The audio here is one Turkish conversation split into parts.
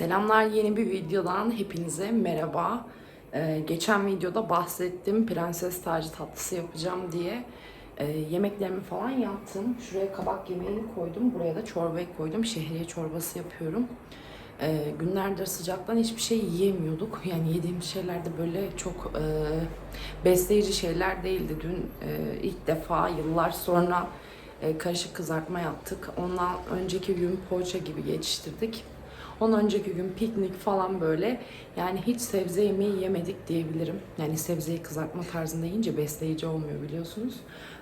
Selamlar yeni bir videodan hepinize merhaba. Ee, geçen videoda bahsettim prenses tacı tatlısı yapacağım diye. Ee, yemeklerimi falan yaptım. Şuraya kabak yemeğini koydum. Buraya da çorbayı koydum. Şehriye çorbası yapıyorum. Ee, günlerdir sıcaktan hiçbir şey yiyemiyorduk. Yani yediğimiz şeyler de böyle çok e, besleyici şeyler değildi. Dün e, ilk defa yıllar sonra e, karışık kızartma yaptık. Ondan önceki gün poğaça gibi geçiştirdik. Ondan önceki gün piknik falan böyle. Yani hiç sebze yemeği yemedik diyebilirim. Yani sebzeyi kızartma tarzında yiyince besleyici olmuyor biliyorsunuz.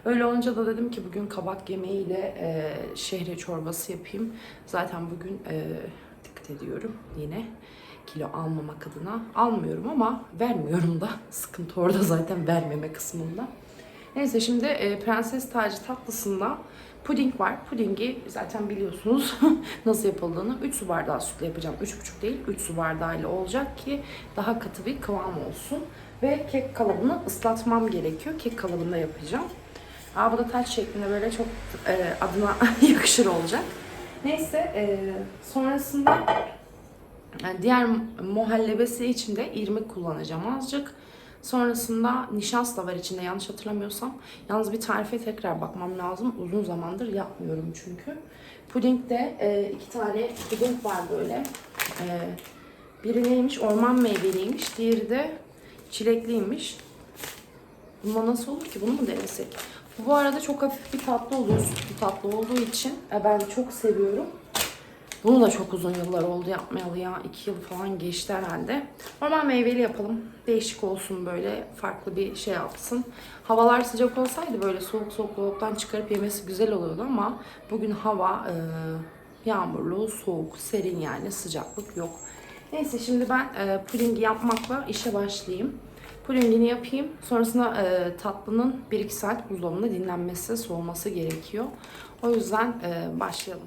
Öyle olunca da dedim ki bugün kabak yemeğiyle e, şehre çorbası yapayım. Zaten bugün e, dikkat ediyorum yine kilo almamak adına. Almıyorum ama vermiyorum da. Sıkıntı orada zaten vermeme kısmında. Neyse şimdi e, prenses tacı tatlısında puding var. Pudingi zaten biliyorsunuz nasıl yapıldığını. 3 su bardağı sütle yapacağım. 3,5 değil 3 su bardağıyla olacak ki daha katı bir kıvam olsun. Ve kek kalıbını ıslatmam gerekiyor. Kek kalıbında yapacağım. Aa, bu da taç şeklinde böyle çok e, adına yakışır olacak. Neyse e, sonrasında yani diğer muhallebesi için de irmik kullanacağım azıcık. Sonrasında nişasta var içinde yanlış hatırlamıyorsam. Yalnız bir tarife tekrar bakmam lazım. Uzun zamandır yapmıyorum çünkü. Pudingde e, iki tane puding var böyle. E, biri neymiş? Orman meyveliymiş. Diğeri de çilekliymiş. Buna nasıl olur ki? Bunu mu denesek? Bu arada çok hafif bir tatlı oluyor. Sütlü tatlı olduğu için e, ben çok seviyorum. Bunu da çok uzun yıllar oldu yapmayalı ya. iki yıl falan geçti herhalde. Normal meyveli yapalım. Değişik olsun böyle. Farklı bir şey yapsın. Havalar sıcak olsaydı böyle soğuk soğuk dolaptan çıkarıp yemesi güzel oluyordu ama bugün hava e, yağmurlu, soğuk, serin yani sıcaklık yok. Neyse şimdi ben e, pudingi yapmakla işe başlayayım. Pudingini yapayım. Sonrasında e, tatlının 1-2 saat buzdolabında dinlenmesi, soğuması gerekiyor. O yüzden e, başlayalım.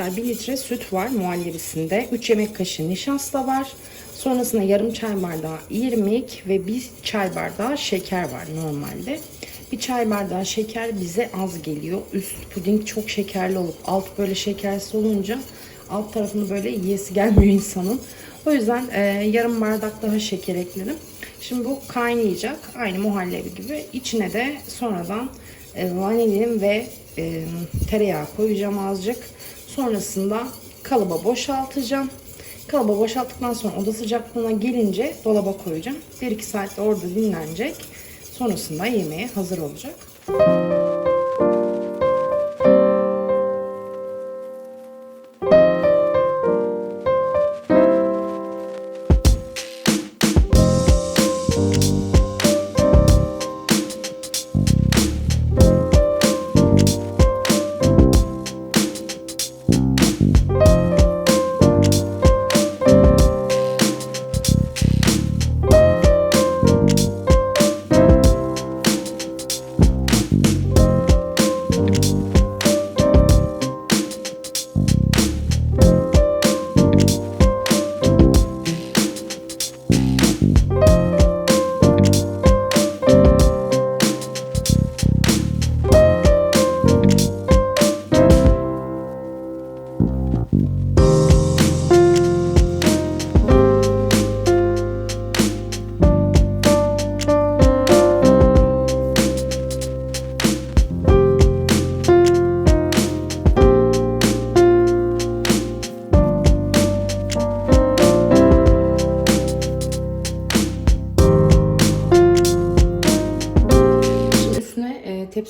arkadaşlar 1 litre süt var muhallebisinde. 3 yemek kaşığı nişasta var. Sonrasında yarım çay bardağı irmik ve bir çay bardağı şeker var normalde. Bir çay bardağı şeker bize az geliyor. Üst puding çok şekerli olup alt böyle şekersiz olunca alt tarafını böyle yiyesi gelmiyor insanın. O yüzden e, yarım bardak daha şeker ekledim. Şimdi bu kaynayacak. Aynı muhallebi gibi. İçine de sonradan e, vanilin ve e, tereyağı koyacağım azıcık. Sonrasında kalıba boşaltacağım. Kalıba boşalttıktan sonra oda sıcaklığına gelince dolaba koyacağım. 1-2 saat de orada dinlenecek. Sonrasında yemeğe hazır olacak.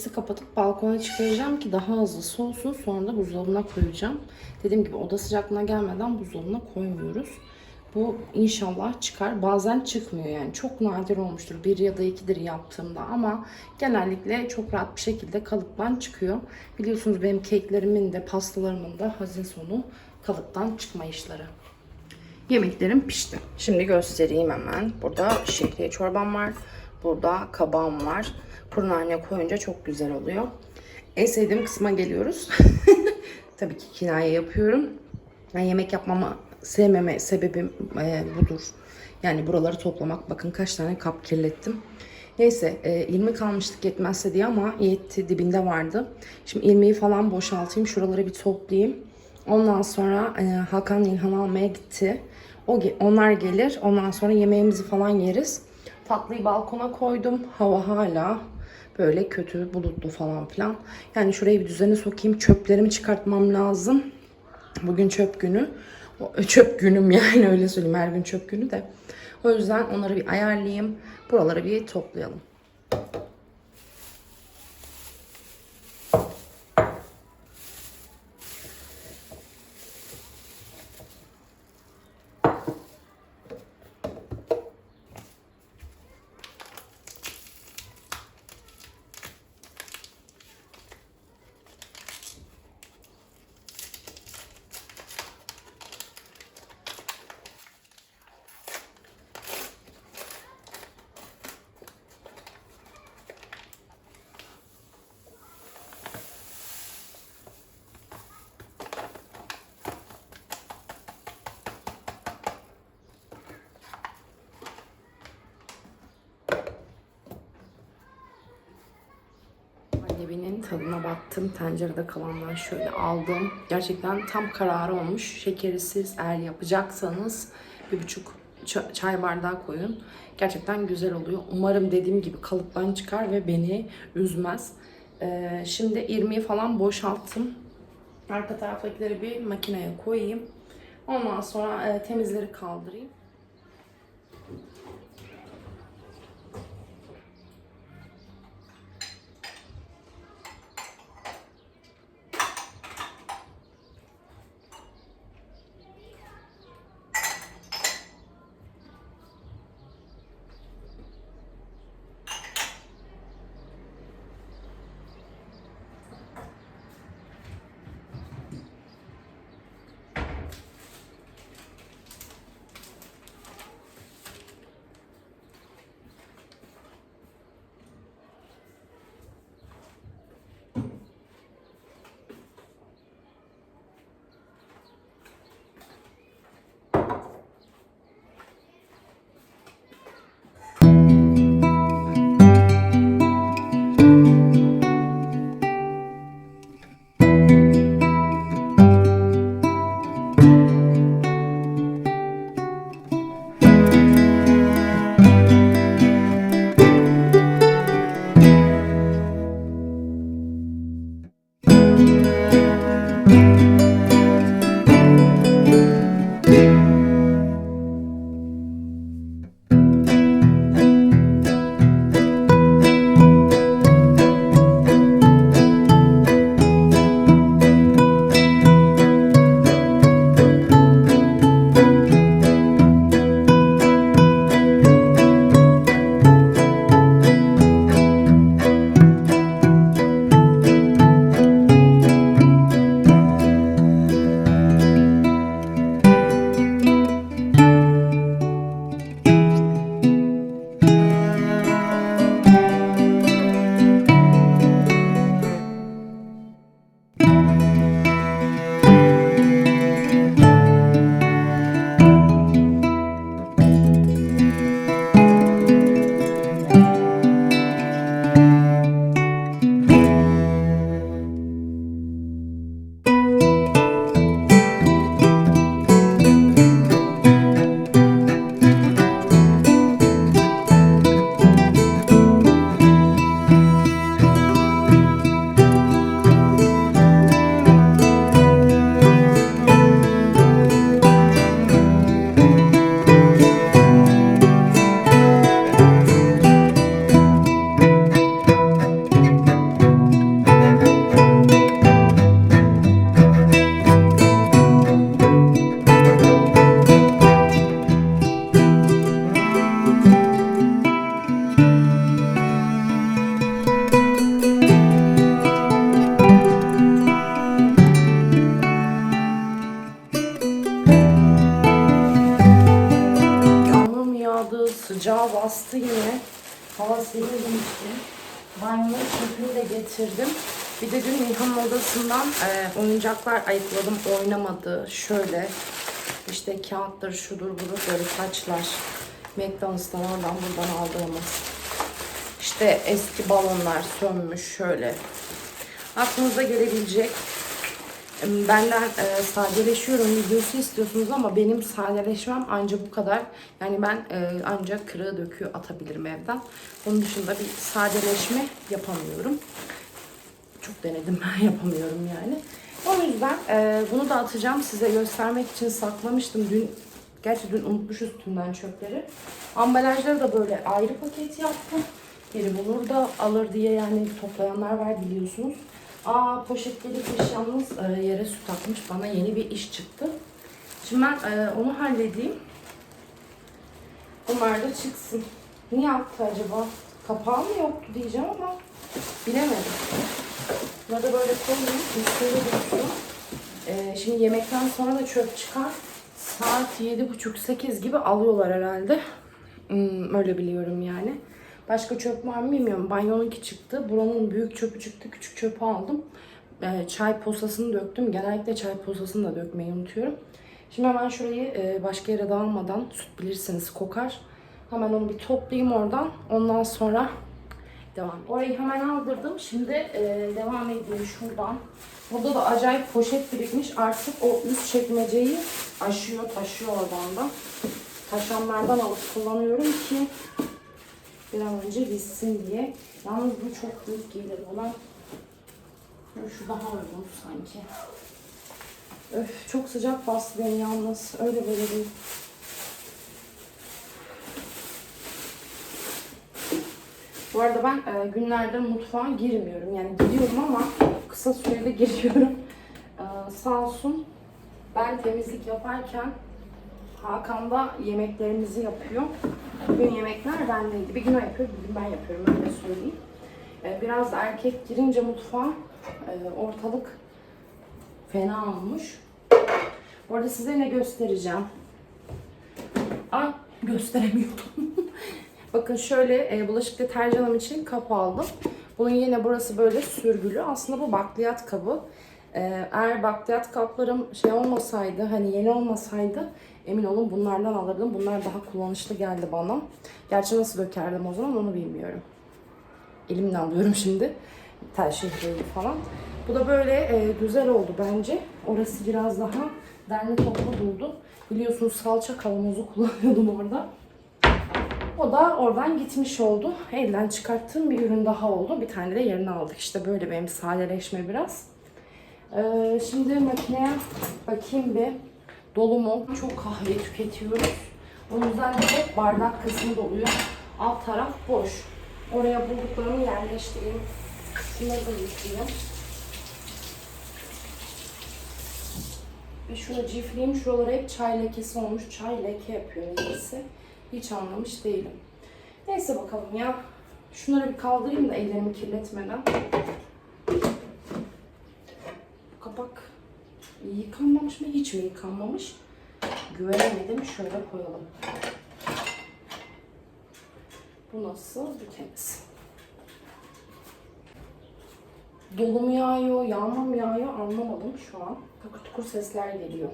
Tepsi kapatıp balkona çıkaracağım ki daha hızlı soğusun. Sonra da buzdolabına koyacağım. Dediğim gibi oda sıcaklığına gelmeden buzdolabına koymuyoruz. Bu inşallah çıkar. Bazen çıkmıyor yani. Çok nadir olmuştur. Bir ya da ikidir yaptığımda ama genellikle çok rahat bir şekilde kalıptan çıkıyor. Biliyorsunuz benim keklerimin de pastalarımın da hazin sonu kalıptan çıkma işleri. Yemeklerim pişti. Şimdi göstereyim hemen. Burada şehriye çorbam var. Burada kabağım var. Kuru nane koyunca çok güzel oluyor. En sevdiğim kısma geliyoruz. Tabii ki kinaye yapıyorum. Yani yemek yapmamı sevmeme sebebim e, budur. Yani buraları toplamak. Bakın kaç tane kap kirlettim. Neyse e, ilmek almıştık yetmezse diye ama yetti dibinde vardı. Şimdi ilmeği falan boşaltayım. Şuraları bir toplayayım. Ondan sonra e, Hakan İlhan almaya gitti. O onlar gelir. Ondan sonra yemeğimizi falan yeriz. Tatlıyı balkona koydum. Hava hala böyle kötü, bulutlu falan filan. Yani şurayı bir düzene sokayım. Çöplerimi çıkartmam lazım. Bugün çöp günü. Çöp günüm yani öyle söyleyeyim. Her gün çöp günü de. O yüzden onları bir ayarlayayım. Buraları bir toplayalım. Lebinin tadına baktım. Tencerede kalandan şöyle aldım. Gerçekten tam kararı olmuş. Şekerisiz eğer yapacaksanız bir buçuk ça- çay bardağı koyun. Gerçekten güzel oluyor. Umarım dediğim gibi kalıptan çıkar ve beni üzmez. Ee, şimdi irmiği falan boşalttım. Arka taraftakileri bir makineye koyayım. Ondan sonra e, temizleri kaldırayım. Odasından e, oyuncaklar ayıkladım. Oynamadı. Şöyle işte kağıttır, şudur budur böyle saçlar. McDonald's'tan oradan buradan aldığımız. İşte eski balonlar sönmüş şöyle. Aklınıza gelebilecek Benden e, sadeleşiyorum videosu istiyorsunuz ama benim sadeleşmem ancak bu kadar. Yani ben e, ancak kırığı döküyor atabilirim evden. Onun dışında bir sadeleşme yapamıyorum. Çok denedim yapamıyorum yani. O yüzden e, bunu da atacağım size göstermek için saklamıştım. Dün gerçi dün unutmuşuz tümden çöpleri. Ambalajları da böyle ayrı paket yaptım. Biri bulur da alır diye yani toplayanlar var biliyorsunuz. Aa poşetleri kış yalnız e, yere su takmış. Bana yeni bir iş çıktı. Şimdi ben e, onu halledeyim. Bunlar da çıksın. Niye attı acaba? Kapağı mı yoktu diyeceğim ama bilemedim. Bunları da böyle koyayım. Üstüne dursun. E, şimdi yemekten sonra da çöp çıkar. Saat 7.30-8 gibi alıyorlar herhalde. Hmm, öyle biliyorum yani. Başka çöp var mı bilmiyorum. Banyonunki çıktı. Buranın büyük çöpü çıktı. Küçük çöpü aldım. Ee, çay posasını döktüm. Genellikle çay posasını da dökmeyi unutuyorum. Şimdi hemen şurayı e, başka yere dağılmadan süt bilirsiniz kokar. Hemen onu bir toplayayım oradan. Ondan sonra devam. Orayı hemen aldırdım. Şimdi e, devam edeyim şuradan. Burada da acayip poşet birikmiş. Artık o üst çekmeceyi aşıyor, taşıyor oradan da. Taşanlardan alıp kullanıyorum ki bir an önce bitsin diye. Yalnız bu çok büyük gelir bana. Şu daha uygun sanki. Öf çok sıcak bastı beni yalnız. Öyle böyle değil. Bu arada ben e, günlerdir mutfağa girmiyorum. Yani giriyorum ama kısa sürede giriyorum. E, sağ olsun ben temizlik yaparken Hakan da yemeklerimizi yapıyor. Bugün yemekler bendeydi. Bir gün o yapıyor, bir gün ben yapıyorum öyle söyleyeyim. Ee, Biraz erkek girince mutfağa e, ortalık fena olmuş. Bu arada size ne göstereceğim? Ay gösteremiyordum. Bakın şöyle e, bulaşık deterjanım için kap aldım. Bunun yine burası böyle sürgülü. Aslında bu bakliyat kabı. Ee, eğer bakliyat kaplarım şey olmasaydı, hani yeni olmasaydı emin olun bunlardan alırdım. Bunlar daha kullanışlı geldi bana. Gerçi nasıl dökerdim o zaman onu bilmiyorum. Elimle alıyorum şimdi. Tel şehriyeyi falan. Bu da böyle e, güzel oldu bence. Orası biraz daha derli toplu durdu. Biliyorsunuz salça kavanozu kullanıyordum orada. O da oradan gitmiş oldu. Elden çıkarttığım bir ürün daha oldu. Bir tane de yerine aldık. İşte böyle benim sadeleşme biraz. Ee, şimdi makineye bakayım bir. Dolu mu? Çok kahve tüketiyoruz. O yüzden de hep bardak kısmı doluyor. Alt taraf boş. Oraya bulduklarımı yerleştireyim. Şunları da yıkayayım. Ve şunu cifleyeyim. Şuralara hep çay lekesi olmuş. Çay leke yapıyor neyse. Hiç anlamış değilim. Neyse bakalım ya. Şunları bir kaldırayım da ellerimi kirletmeden. Kapak yıkanmamış mı? Hiç mi yıkanmamış? Güvenemedim. Şöyle koyalım. Bu nasıl? Bu temiz. Dolu mu yağıyor, yağma mı yağıyor anlamadım şu an. Takır tukur sesler geliyor.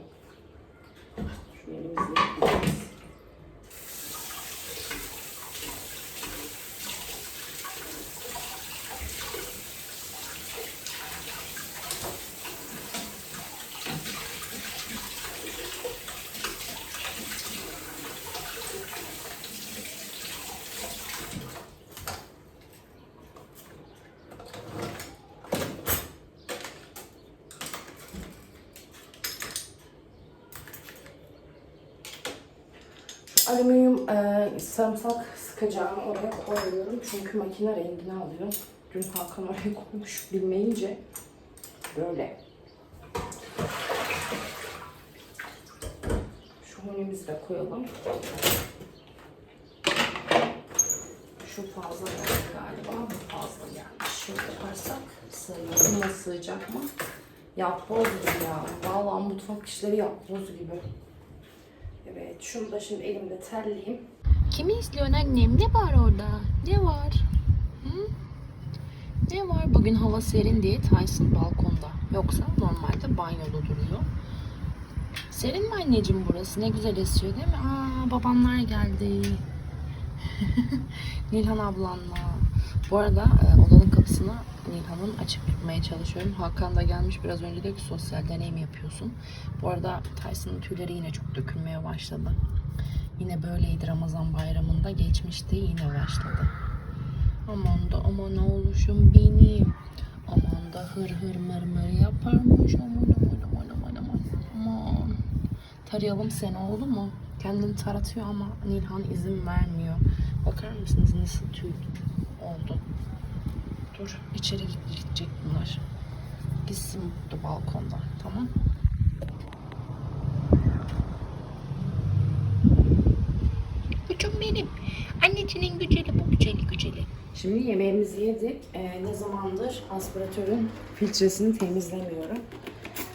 Şu elimizi yıkayacağız. Alüminyum e, sıkacağımı oraya koyuyorum. Çünkü makine rengini alıyor. Dün Hakan oraya koymuş bilmeyince böyle. Şu honimizi de koyalım. Şu fazla geldi galiba. Bu fazla gelmiş. Şöyle yaparsak sığıyor. Buna sığacak mı? Yapboz gibi ya. Vallahi mutfak işleri yapboz gibi. Evet, şunu da şimdi elimde telleyeyim. Kimi izliyorsun annem? Ne var orada? Ne var? Hı? Ne var? Bugün hava serin diye Tyson balkonda. Yoksa normalde banyoda duruyor. Serin mi anneciğim burası? Ne güzel esiyor değil mi? Aa babamlar geldi. Nilhan ablanla. Bu arada e, odanın kapısını Nilhan'ın açıp tutmaya çalışıyorum. Hakan da gelmiş biraz önce diyor ki sosyal deneyim yapıyorsun. Bu arada Tyson'ın tüyleri yine çok dökülmeye başladı. Yine böyleydi Ramazan bayramında geçmişti yine başladı. Aman da aman oğluşum benim. Aman da hır hır mır mır yaparmış. Aman aman aman aman aman. Aman. Tarayalım seni oldu mu? Kendini taratıyor ama Nilhan izin vermiyor. Bakar mısınız nasıl tüy oldu? Dur içeri gidecek bunlar. Gitsin burada balkonda tamam. Gücüm benim. Annecinin güceli bu güceli güceli. Şimdi yemeğimizi yedik. Ee, ne zamandır aspiratörün filtresini temizlemiyorum.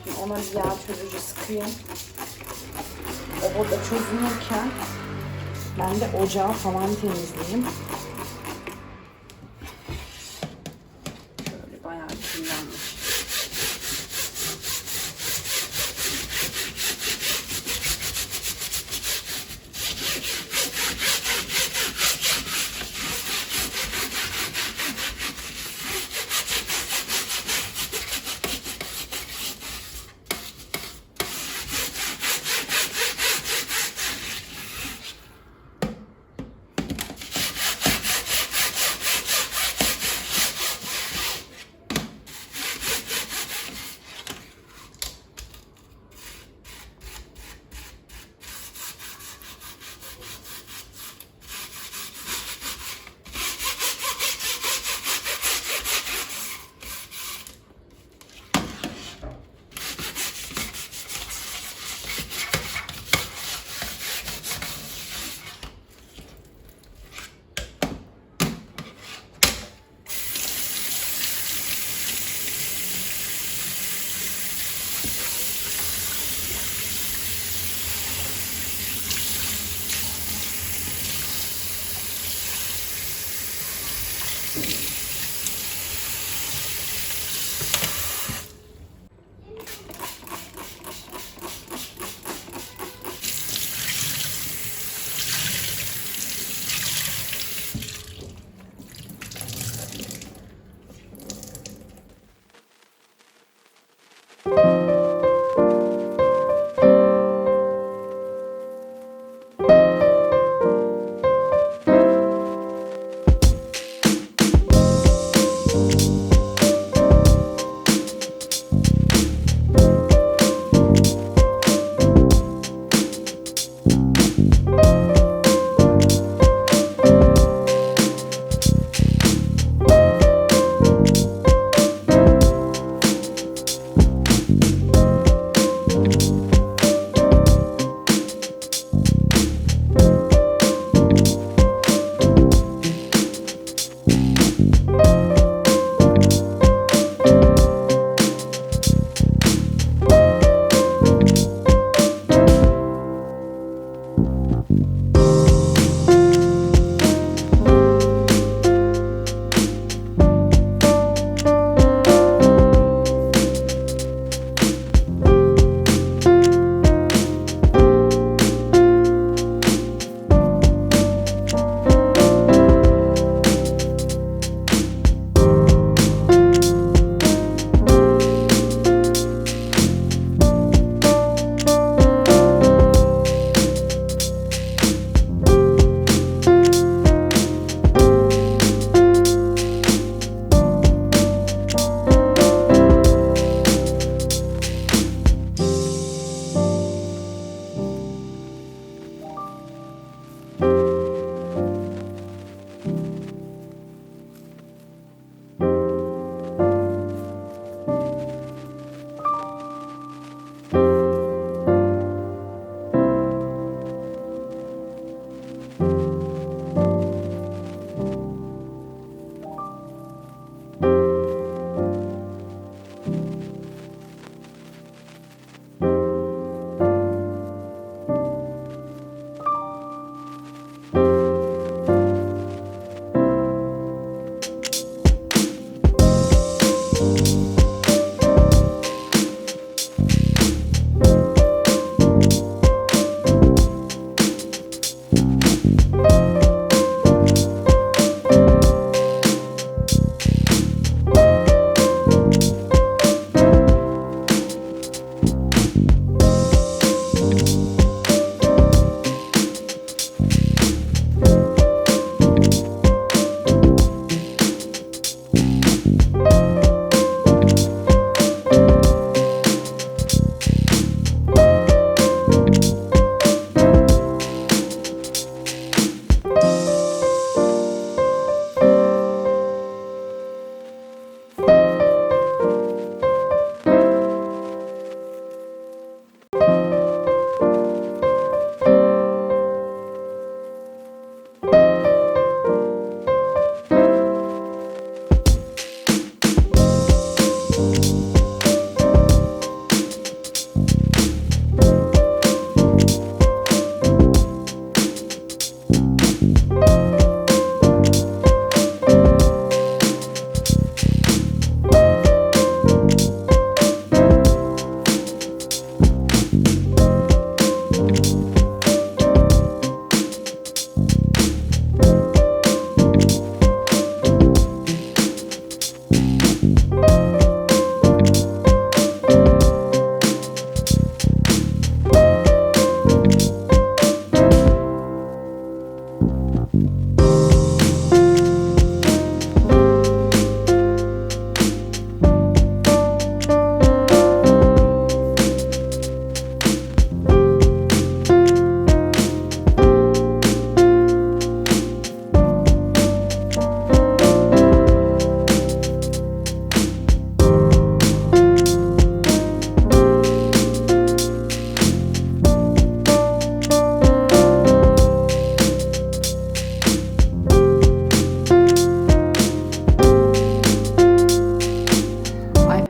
Şimdi ona bir yağ çözücü sıkayım. O burada çözünürken ben de ocağı falan temizleyeyim. Şöyle bayağı kirlenmiş.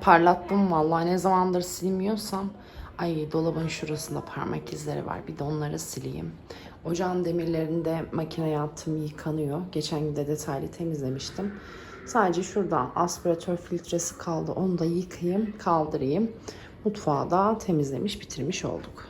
Parlattım vallahi ne zamandır silmiyorsam. Ay dolabın şurasında parmak izleri var. Bir de onları sileyim. Ocağın demirlerinde makineye attım yıkanıyor. Geçen gün de detaylı temizlemiştim. Sadece şurada aspiratör filtresi kaldı. Onu da yıkayayım, kaldırayım. Mutfağı da temizlemiş, bitirmiş olduk.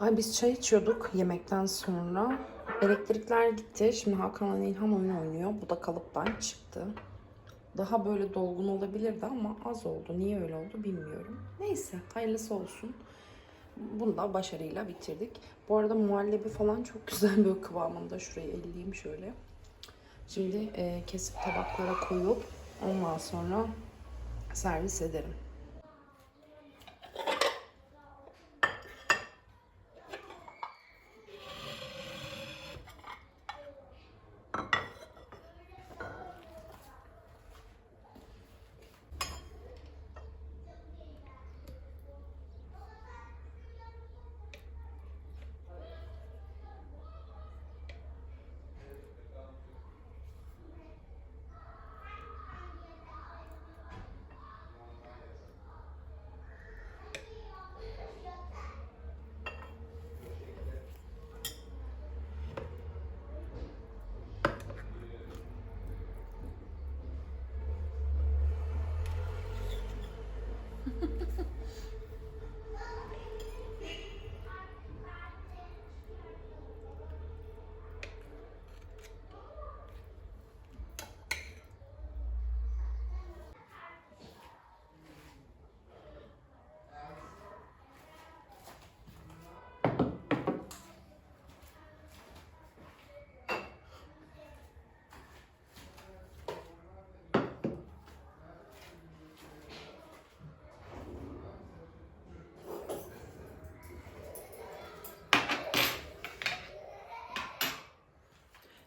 Ay biz çay içiyorduk yemekten sonra. Elektrikler gitti. Şimdi Hakan'la İlham oyun oynuyor. Bu da kalıptan çıktı. Daha böyle dolgun olabilirdi ama az oldu. Niye öyle oldu bilmiyorum. Neyse hayırlısı olsun. Bunu da başarıyla bitirdik. Bu arada muhallebi falan çok güzel böyle kıvamında. Şurayı elleyeyim şöyle. Şimdi e, kesip tabaklara koyup ondan sonra servis ederim.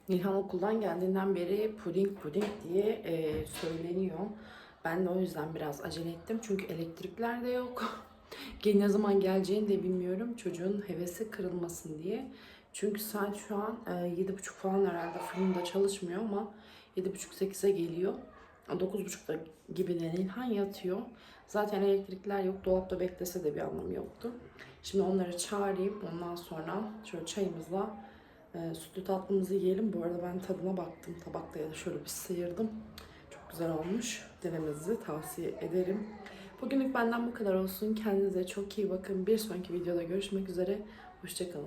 Nilhan okuldan geldiğinden beri puding puding diye e, söyleniyor. Ben de o yüzden biraz acele ettim. Çünkü elektrikler de yok. Ne zaman geleceğini de bilmiyorum. Çocuğun hevesi kırılmasın diye. Çünkü saat şu an e, 7.30 falan herhalde fırında çalışmıyor ama 7.30-8'e geliyor. 9.30'da gibi de Nilhan yatıyor. Zaten elektrikler yok. Dolapta beklese de bir anlamı yoktu. Şimdi onları çağırayım. Ondan sonra şöyle çayımızla e, sütlü tatlımızı yiyelim. Bu arada ben tadına baktım. Tabakta ya da şöyle bir sıyırdım. Çok güzel olmuş. Denemenizi tavsiye ederim. Bugünlük benden bu kadar olsun. Kendinize çok iyi bakın. Bir sonraki videoda görüşmek üzere. Hoşçakalın.